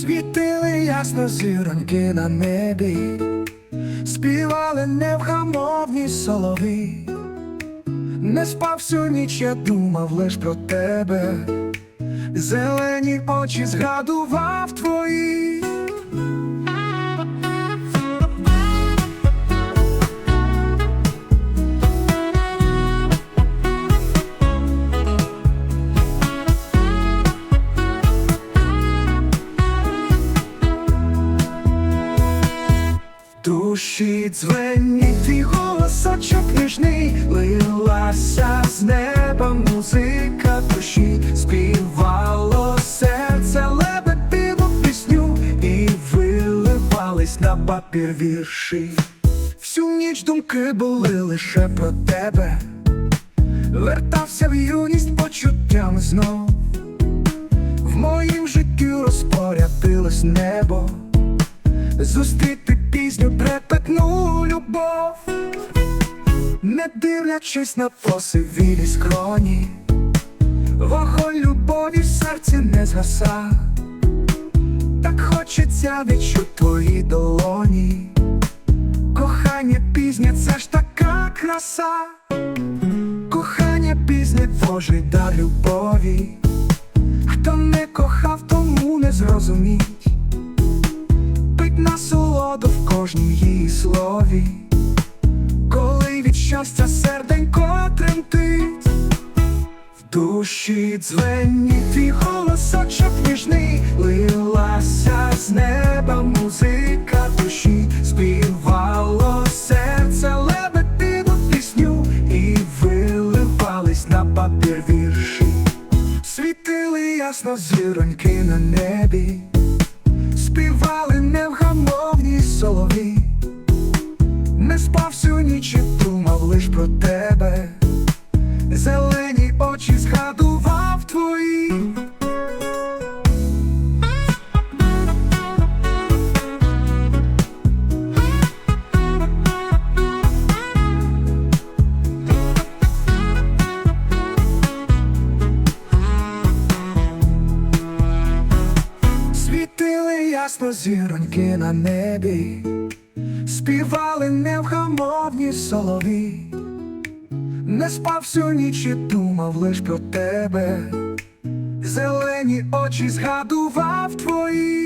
Світили ясно зіроньки на небі, співали невгамовні солови, Не спав всю ніч, я думав лиш про тебе, зелені очі згадував твої. Душі дзвенить твій голосочок ніжний, лилася з неба музика душі, співало серце лебедину пісню, і виливались на папір вірші. Всю ніч думки були лише про тебе, вертався в юність почуттям знов. В моїм житті розпорядилось небо. Зустріти любов, не дивлячись на посивілі скроні, вогонь любові в серці не згаса, так хочеться відчути твої долоні, кохання пізня, це ж така краса, кохання пізня Божий дар любові, хто не кохав, тому не зрозуміть. Пить насолоду в кожній її слові, від щастя серденько тремтить, в душі дзвенить твій голосочок ніжний, лилася з неба музика душі, співало серце лебедину пісню, і виливались на папір вірші, світили ясно зіроньки на небі ясно зіроньки на небі, співали невгамовні солові, не спав всю ніч і думав лиш про тебе, зелені очі згадував твої.